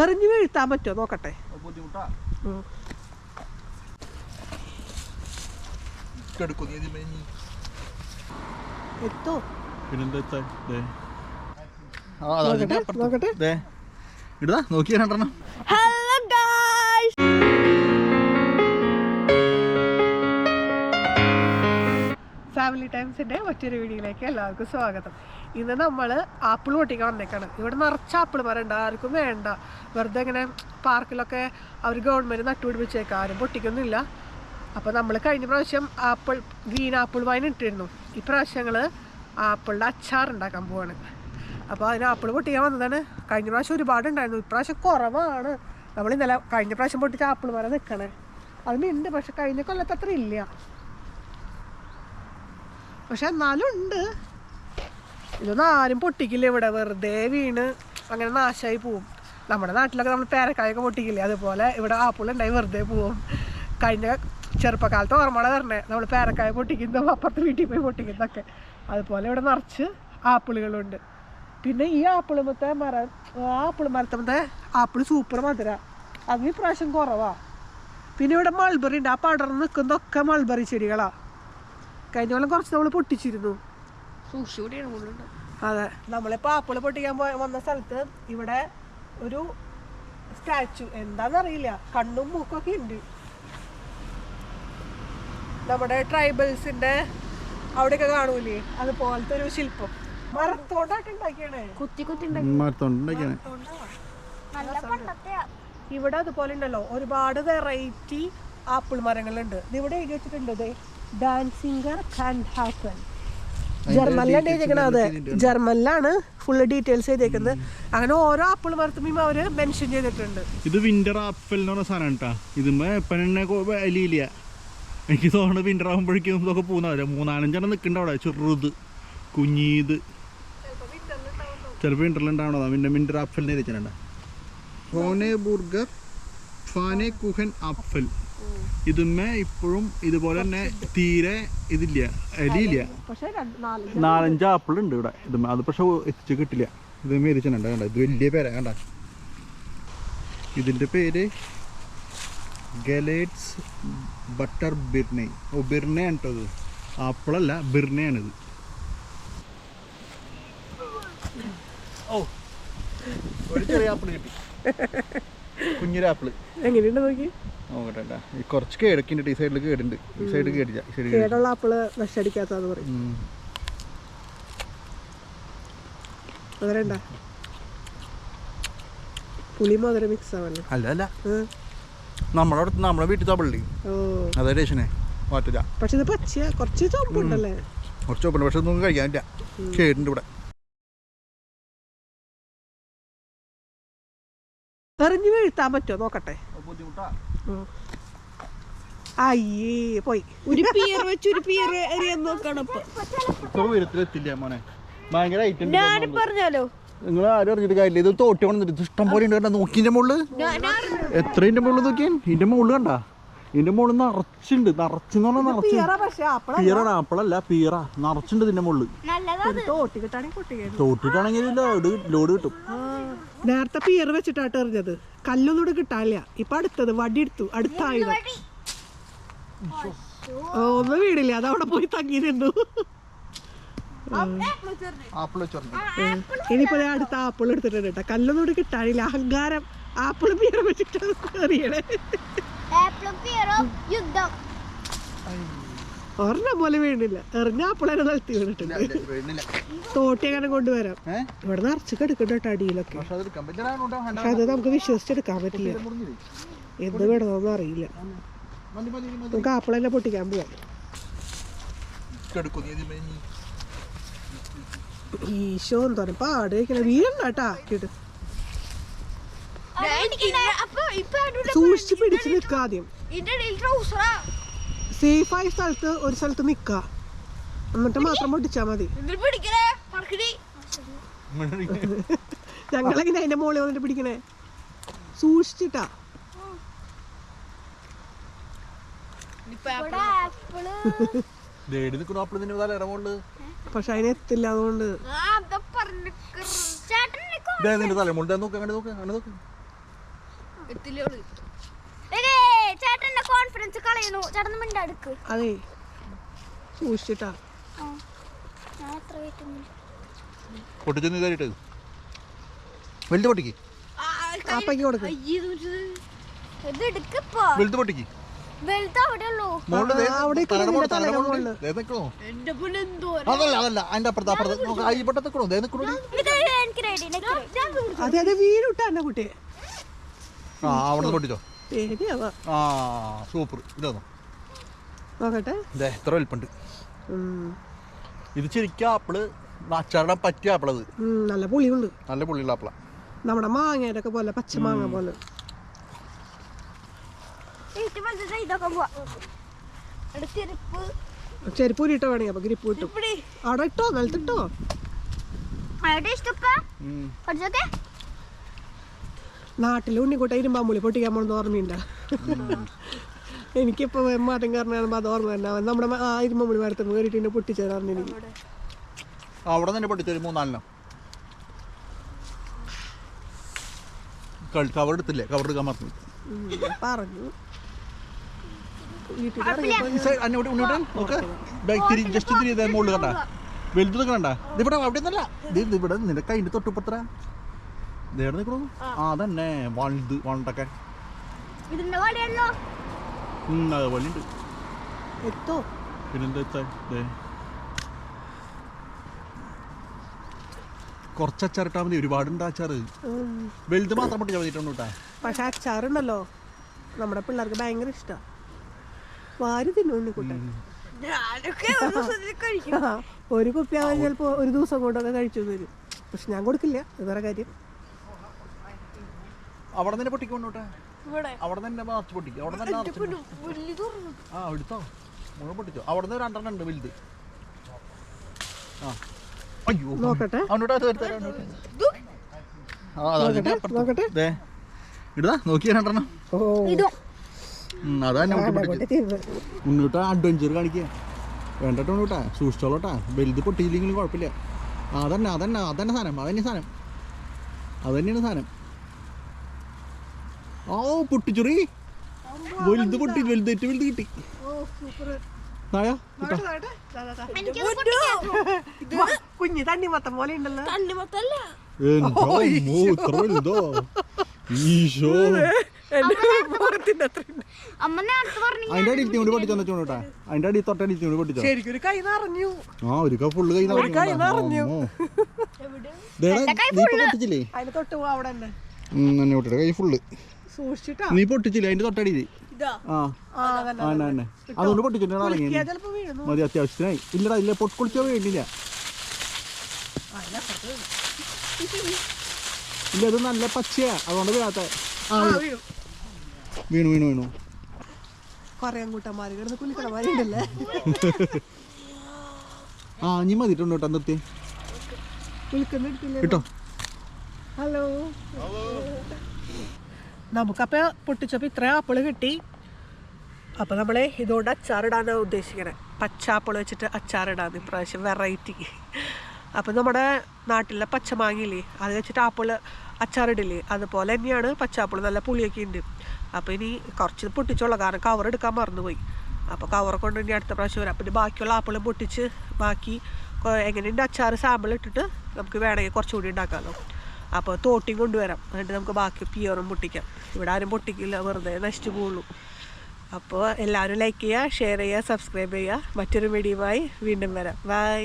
എറിഞ്ഞു വീഴ്ത്താൻ പറ്റുമോ? നോക്കട്ടെ. എത്തോ. നോക്കട്ടെ അപ്പുറത്ത്. നോക്കട്ടെ. ദേ. ഇടുതാ നോക്കി രണ്ടെണ്ണം. ടൈംസിന്റെ മറ്റൊരു വീഡിയോയിലേക്ക് എല്ലാവർക്കും സ്വാഗതം. ഇന്ന് നമ്മൾ ആപ്പിൾ പൊട്ടിക്കാൻ വന്നേക്കാണ്. ഇവിടെ നിറച്ച ആപ്പിൾ മരമുണ്ട് ആർക്കും വേണ്ട. വെറുതെ ഇങ്ങനെ പാർക്കിലൊക്കെ അവർ ഗവൺമെന്റ് നട്ടുപിടിപ്പിച്ചേക്കാം. ആരും പൊട്ടിക്കൊന്നുമില്ല. അപ്പോൾ നമ്മൾ കഴിഞ്ഞ പ്രാവശ്യം ആപ്പിൾ ഗ്രീൻ ആപ്പിൾ വൈൻ ഇട്ടിരുന്നു. ഇപ്രാവശ്യങ്ങൾ ആപ്പിളിന്റെ അച്ചാർ ഉണ്ടാക്കാൻ പോവാണ്. അപ്പോൾ അതിന് ആപ്പിൾ പൊട്ടിക്കാൻ വന്നതാണ്. കഴിഞ്ഞ പ്രാവശ്യം ഒരുപാട് ഉണ്ടായിരുന്നു. ഇപ്രാവശ്യം കുറവാണ്. നമ്മൾ ഇന്നലെ കഴിഞ്ഞ പ്രാവശ്യം പൊട്ടിച്ച ആപ്പിൾ മരം നിൽക്കണേ. അതിനുണ്ട് പക്ഷെ കഴിഞ്ഞ കൊല്ലത്തത്ര ഇല്ല. പക്ഷെ എന്നാലും ഉണ്ട്. ഇതൊന്നും ആരും പൊട്ടിക്കില്ല ഇവിടെ. വെറുതെ വീണ് അങ്ങനെ നാശമായി പോവും. നമ്മുടെ നാട്ടിലൊക്കെ നമ്മൾ പേരക്കായൊക്കെ പൊട്ടിക്കില്ലേ? അതുപോലെ ഇവിടെ ആപ്പിളുണ്ടായി വെറുതെ പോവും. കഴിഞ്ഞ ചെറുപ്പക്കാലത്ത് ഓർമ്മകളെ തരണേ നമ്മൾ പേരക്കായ പൊട്ടിക്കുന്നതും അപ്പുറത്ത് വീട്ടിൽ പോയി പൊട്ടിക്കുന്നതൊക്കെ. അതുപോലെ ഇവിടെ നിറച്ച് ആപ്പിളുകളുണ്ട്. പിന്നെ ഈ ആപ്പിളുമത്തെ മരം ആപ്പിൾ മരത്തമത്തെ ആപ്പിൾ സൂപ്പർ മധുര. അതിന് പ്രാവശ്യം കുറവാണ് പിന്നെ ഇവിടെ മൾബറി ഉണ്ട്. ആ പടർന്ന് നിൽക്കുന്നതൊക്കെ മൾബറി ചെടികളാ. കഴിഞ്ഞ കൊല്ലം കുറച്ച് നമ്മൾ പൊട്ടിച്ചിരുന്നു. അതെ. നമ്മളെ ആപ്പിൾ പൊട്ടിക്കാൻ പോയ വന്ന സ്ഥലത്ത് ഇവിടെ ഒരു സ്റ്റാച്ചു. എന്താണെന്നറിയില്ല കണ്ണും മൂക്കൊക്കെ ഉണ്ട്. നമ്മുടെ ട്രൈബൽസിന്റെ അവിടെയൊക്കെ കാണൂലേ? അതുപോലത്തെ ഒരു ശില്പം. മരത്തോണ്ടായിട്ട് ഉണ്ടാക്കിയാണേ. കുത്തി ഇവിടെ അതുപോലെ ഉണ്ടല്ലോ. ഒരുപാട് വെറൈറ്റി ആപ്പിൾ മരങ്ങളുണ്ട്. ഇത് ഇവിടെ എഴുതി വെച്ചിട്ടുണ്ട് ദേ. ഡാൻസിംഗർ കാൻ ഹാപ്പൻ ജർമ്മനിലാണ് എഴുതിയേക്കണത്. അതെ ജർമ്മനിലാണ് ഫുള്ള് ഡീറ്റെയിൽസ് എഴുതിയേക്കുന്നത്. അങ്ങനെ ഓരോ ആപ്പിൾ മരത്തുമ്മയും അവർ മെൻഷൻ ചെയ്തിട്ടുണ്ട്. ഇത് വിന്റർ ആപ്പിൾ എന്ന് പറഞ്ഞ സാധനം കേട്ടാ ഇതുമ്പോ എപ്പനെ വലിയില്ല എനിക്ക് തോന്നുന്നു വിന്റർ ആകുമ്പോഴേക്കും ഇതൊക്കെ പോകുന്നവരെ മൂന്നാലഞ്ചെണ്ണം നിൽക്കേണ്ട അവിടെ. ചെറുത് കുഞ്ഞീത്. ചിലപ്പോൾ വിന്ററിലുണ്ടാവണതാ പിന്നെ വിന്റർ ആപ്പിളിനെ വെച്ചിട്ടുണ്ട് ഫോനെ ബുർഗർ ഫാനെ കുഹൻ ആപ്പിൾ ഇതുമ്മേ ഇപ്പോഴും ഇതുപോലെ തന്നെ തീരെ ഇതില്ല അരിയില്ല പക്ഷെ രണ്ട് നാല് നാലഞ്ച് ആപ്പിൾ ഉണ്ട് ഇവിടെ. ഇതുമ്മേ അത് പക്ഷെ എത്തിച്ച് കിട്ടില്ല. ഇത് മേടിച്ചിട്ടുണ്ട് കണ്ട? ഇത് വലിയ പേരാ കണ്ട? ഇതിന്റെ പേര് ഗലേറ്റ്സ് ബട്ടർ ബിർണെ. ഓ കേട്ടോ ഇത്. ആപ്പിളല്ല ബിർണയാണിത് ഓ ഒരു ചെറിയ ആപ്പിൾ കിട്ടി. കുഞ്ഞൊരു ആപ്പിൾ എങ്ങനെയുണ്ട് നോക്കി? നോക്കട്ടെ ഈ കുറച്ച് കേടൊക്കെ ഈ സൈഡിൽ കേടുണ്ട്. ഈ സൈഡ് കേടില്ല. ഈ സൈഡ് കേടുള്ള ആപ്പിൾ വിഷടിക്കാത്തതെന്ന് പറയും. ഉണ്ടാ പുളി മധുര മിക്സ് ആവല്ലേ? അല്ല അല്ല. നമ്മളെ അടുത്ത് നമ്മളെ വീട്ടിൽ തപ്പള്ളി ഓ. അതെ രേഷനെ മാറ്റില്ല. പക്ഷെ ഇത് പച്ച കുറച്ച് ചോപ്പുണ്ടല്ലേ കുറച്ച് ചോപ്പുണ്ട് പക്ഷെ ഒന്നും കഴിക്കാൻ പറ്റില്ല. കേടുണ്ട് ഇവിടെ. എറിഞ്ഞു വീഴ്ത്താൻ പറ്റുമോ? നോക്കട്ടെ. ഉം. അയ്യേ പോയി. ഒരു പിയർ വെച്ച് ഒരു പിയർ എറിയാൻ നോക്കണം ഇപ്പൊ. ഉയരത്തിലെത്തില്ല മോനെ. ഭയങ്കര ഐറ്റം ഞാൻ പറഞ്ഞാലോ? നിങ്ങൾ ആരും അറിഞ്ഞിട്ട് കാര്യമില്ല. ഇത് തോട്ടി കൊണ്ടിട്ട് ഇത് ഇഷ്ടം പോലെ ഉണ്ട് കണ്ട നോക്കിന്റെ മുകളിൽ എത്ര ഇതിന്റെ മുകളിൽ നോക്കിയാൻ ഇതിന്റെ മുകളിൽ കണ്ട. ഇതിന്റെ മുകളിൽ നിറച്ചുണ്ട്. നിറച്ചെന്ന് പറഞ്ഞാൽ നിറച്ച്. പീറാണ് ആപ്പിളല്ല പീറ നിറച്ചുണ്ട് ഇതിന്റെ മുകളിൽ തോട്ടി കിട്ടാണെങ്കിൽ പൊട്ടിക്കുന്നു തോട്ടിട്ടാണെങ്കിൽ ലോഡ് ലോഡ് കിട്ടും. നേരത്തെ പിയർ വെച്ചിട്ടാട്ട് എറിഞ്ഞത്. കല്ലൊന്നും ഇവിടെ കിട്ടാനില്ല. ഇപ്പൊ അടുത്തത് വടി എടുത്തു. അടുത്ത ആയുധം ഓ, ഒന്നും വീടില്ല അതവിടെ പോയി തങ്ങി നിന്നു. ഇനിയിപ്പോ അടുത്ത ആപ്പിൾ എടുത്തിട്ടുണ്ട് കേട്ടോ. കല്ലൊന്നും ഇവിടെ കിട്ടാനില്ല. അഹങ്കാരം. ആപ്പിൾ പിയർ വെച്ചിട്ടാണ് അറിയണേ യുദ്ധം. ഒരെണ്ണം പോലെ വീണില്ല. എറിഞ്ഞ ആപ്പിളെ നിലത്തി വീണിട്ടുണ്ട് തോട്ടി അങ്ങനെ കൊണ്ടുവരാം. ഇവിടെ നിറച്ചൊക്കെ എടുക്കണ്ട കേട്ടോ അടിയിലൊക്കെ. പക്ഷെ അത് നമുക്ക് വിശ്വസിച്ചെടുക്കാൻ പറ്റില്ല. എന്ത് വേണമെന്നൊന്നും അറിയില്ല. നമുക്ക് ആപ്പിൾ പൊട്ടിക്കാൻ പോവാം. ഈശോ നീ പറഞ്ഞ പാട് കഴിക്കണം വീഴണ്ട കേട്ടാ ഇട് അപ്പൊ ഇപ്പൊ സൂക്ഷിച്ച് പിടിച്ച് നിൽക്കുക സേഫായ സ്ഥലത്ത് ഒരു സ്ഥലത്ത് നിൽക്കുക എന്നിട്ട് മാത്രം പൊട്ടിച്ചാൽ മതി. ഞങ്ങളെങ്ങനെ അതിന്റെ മുകളിൽ വന്നിട്ട് പിടിക്കണേ? സൂക്ഷിച്ചിട്ടാ. പക്ഷെ അതിനെത്തില്ല അതുകൊണ്ട്. നോക്ക്? അങ്ങനെ നോക്ക് അങ്ങനെ നോക്ക് ചേട്ടന്റെ കോൺഫിഡൻസ് കളയുന്നു ചേട്ടൻ മിണ്ടടുക്ക് അതെ. സൂക്ഷിച്ചിട്ടാ. ഞാൻ എത്ര വെയിറ്റ് പൊട്ടിച്ചു നീ കയറിയിട്ട് വലുത് പൊട്ടിക്ക്. അപ്പയ്ക്ക് കൊടുക്ക്. ഇത് എടുക്കപ്പോ വലുത് പൊട്ടിക്ക്. വെൽഡ് എന്റെ പൊന്നെന്തോ അതല്ല അതല്ല. അതിന്റെ അപ്പുറത്ത് അപ്പുറത്ത്. നോക്ക് അയ്യപ്പെട്ട നിക്കണോ? ദേ നിക്കണോ എനിക്ക് റെഡി അതെ അതെ വീണിട്ടാ എന്നെ കുട്ടി ആ അവിടെ പൊട്ടിച്ചോ? പേടിയാവാ ആ സൂപ്പർ. ഇതാണോ നോക്കട്ടെ. ദേ എത്ര വലിപ്പുണ്ട്. ഇത് ശരിക്കും ആപ്പിൾ അച്ചാറിടാൻ പറ്റിയ ആപ്പിളത്. അത് നല്ല പുളിയുണ്ട് നല്ല പുളിയുള്ള ആപ്പിള. നമ്മുടെ മാങ്ങയുടെ ഒക്കെ പോലെ. പച്ചമാങ്ങ പോലെ ചെരുപ്പ്. ഉരിട്ടോ വേണമെങ്കിൽ അപ്പൊ ഗ്രിപ്പ് കിട്ടും അവിടെ ഇട്ടോ? നിലത്തിട്ടോ അവിടെ ഇഷ്ടപ്പ? പഠിച്ചോക്കെ? നാട്ടിൽ ഉണ്ണിക്കൂട്ട ഇരുമ്പാമ്പുളി പൊട്ടിക്കാൻ പോണെന്ന് ഓർമ്മയുണ്ട. എനിക്കിപ്പോ മാറ്റം കാരണം അത് ഓർമ്മ തന്നെ നമ്മുടെ ആ ഇരുമ്പാമ്പുളി മരത്തിൽ കയറിയിട്ട് എന്നെ പൊട്ടിച്ചേരാറുണ്ട് പറഞ്ഞു എനിക്ക്. അവിടെ തന്നെ പൊട്ടിച്ചൊരു മൂന്നാലെണ്ണം. കവർ എടുത്തില്ലേ? കവർ എടുക്കാൻ മറന്നു. പറഞ്ഞു. വലുത് കണ്ട. ഇതിവിടെ അവിടെ നിന്നല്ല ഇവിടെ നിനക്ക് അതിന്റെ തൊട്ടുപ്പത്ര ഇതേടെ നിൽക്കണു ആ. അതന്നെ. വലുത് വണ്ടൊക്കെ. അത് വള്ളിണ്ട് എത്തോ. പിന്നെന്താ ദേ. കുറച്ച് അച്ചാറിട്ടാ മതി. ഒരുപാടുണ്ട് അച്ചാറ്. ഉം. വലുത് മാത്രം പൊട്ടിച്ചാൽ മതിയിട്ടുണ്ട് കേട്ടാ പക്ഷെ അച്ചാറുണ്ടല്ലോ. നമ്മുടെ പിള്ളേർക്ക് ഭയങ്കര ഇഷ്ടാ. വാരി തിന്നുണ്ട് ഉണ്ണിക്കുട്ടൻ ഞാനൊക്കെ ഒരു കുപ്പി അവൻ ചിലപ്പോ ഒരു ദിവസം കൊണ്ടൊക്കെ കഴിച്ചു തരും പക്ഷെ ഞാൻ കൊടുക്കില്ല. വേറെ കാര്യം. അവിടെ തന്നെ പൊട്ടിക്കൊണ്ടോട്ടെ അവിടെ തന്നെ നിറച്ച് പൊട്ടിക്കും. അവിടെ തന്നെ ആ എടുത്തോ. മുഴുവൻ പൊട്ടിച്ചോ. അവിടെ നിന്ന് രണ്ടെണ്ണം ഉണ്ട് വലുത്. ആ. അയ്യോ നോക്കട്ടെ. അവനോട്ട് അത് അതാ. ഇടുതാ നോക്കിയാ രണ്ടെണ്ണം. അതാ ഞാൻ അഡ്വഞ്ചർ കാണിക്കുക വേണ്ടട്ടോ സൂക്ഷിച്ചോളട്ടാ. വലുത് പൊട്ടിയില്ലെങ്കിലും കുഴപ്പമില്ല. അതന്നെ അതന്നെ അതന്നെ സാധനം. അതന്നെ സാധനം. അതന്നെയാണ് സാധനം. ഓ പൊട്ടിച്ചുറി. വലുത് പൊട്ടി വലുത് ഏറ്റവും വലുത് കിട്ടി. കുഞ്ഞ് തണ്ണിമത്തം പോലെ ഉണ്ടല്ലോ. ഈശോ. അതിന്റെ പൊട്ടിച്ചോ ശരിക്കും ഒരു കൈ നിറഞ്ഞു. ആ ഒരു ഫുള്ള് കൈ ഒരു കൈ നിറഞ്ഞു. നീ ഇപ്പൊ പൊട്ടിച്ചില്ലേ? അതിന് തൊട്ട് അവിടെ തന്നെ. കൈ ഫുള്ള് സൂക്ഷിച്ചിട്ടാ? നീ പൊട്ടിച്ചില്ല? അതിന്റെ തൊട്ടടി അതുകൊണ്ട് പൊട്ടിച്ചിട്ടാണ് ഇറങ്ങി മതി അത്യാവശ്യത്തിനായി. ഇല്ലടാ ഇല്ല പൊട്ടിക്കുളിച്ചോ വേണ്ടില്ല ഇല്ല അത് നല്ല പച്ചയാ. അതുകൊണ്ട് വീഴാത്ത. വീണു. വീണു വീണു കൊറേ കൂട്ടന്മാര് കിടന്ന് കുലിക്കണമാരി ഉണ്ടല്ലേ? ആ ഇനി മതിട്ടുണ്ടോ കേട്ടോ നിർത്തി കേട്ടോ ഹലോ. ഹലോ. നമുക്കപ്പോൾ പൊട്ടിച്ചപ്പോൾ ഇത്രയും ആപ്പിൾ കിട്ടി. അപ്പോൾ നമ്മൾ ഇതുകൊണ്ട് അച്ചാറിടാനാണ് പച്ച പച്ചാപ്പിൾ വെച്ചിട്ട് അച്ചാറിടാന്ന് ഇപ്രാവശ്യം വെറൈറ്റി അപ്പോൾ നമ്മുടെ നാട്ടിലെ പച്ചമാങ്ങയില്ലേ അത് വെച്ചിട്ട് ആപ്പിൾ അച്ചാറിടില്ലേ അതുപോലെ തന്നെയാണ് പച്ചാപ്പിൾ നല്ല പുളിയൊക്കെ ഉണ്ട് അപ്പോൾ ഇനി കുറച്ച് പൊട്ടിച്ചോളാം കാരണം കവർ എടുക്കാൻ മറന്നുപോയി. അപ്പോൾ കവർ കൊണ്ട് ഇനി അടുത്ത പ്രാവശ്യം വരാം. പിന്നെ ബാക്കിയുള്ള ആപ്പിളും പൊട്ടിച്ച് ബാക്കി എങ്ങനെയുണ്ട് അച്ചാർ സാമ്പിൾ ഇട്ടിട്ട് നമുക്ക് വേണമെങ്കിൽ കുറച്ചുകൂടി ഉണ്ടാക്കാമല്ലോ അപ്പോൾ തോട്ടി കൊണ്ടുവരാം. എന്നിട്ട് നമുക്ക് ബാക്കി പിയറും പൊട്ടിക്കാം. ഇവിടെ ആരും പൊട്ടിക്കില്ല വെറുതെ നശിച്ചു പോകുള്ളൂ അപ്പോൾ എല്ലാവരും ലൈക്ക് ചെയ്യുക ഷെയർ ചെയ്യുക സബ്സ്ക്രൈബ് ചെയ്യുക. മറ്റൊരു വീഡിയോയുമായി വീണ്ടും വരാം. ബൈ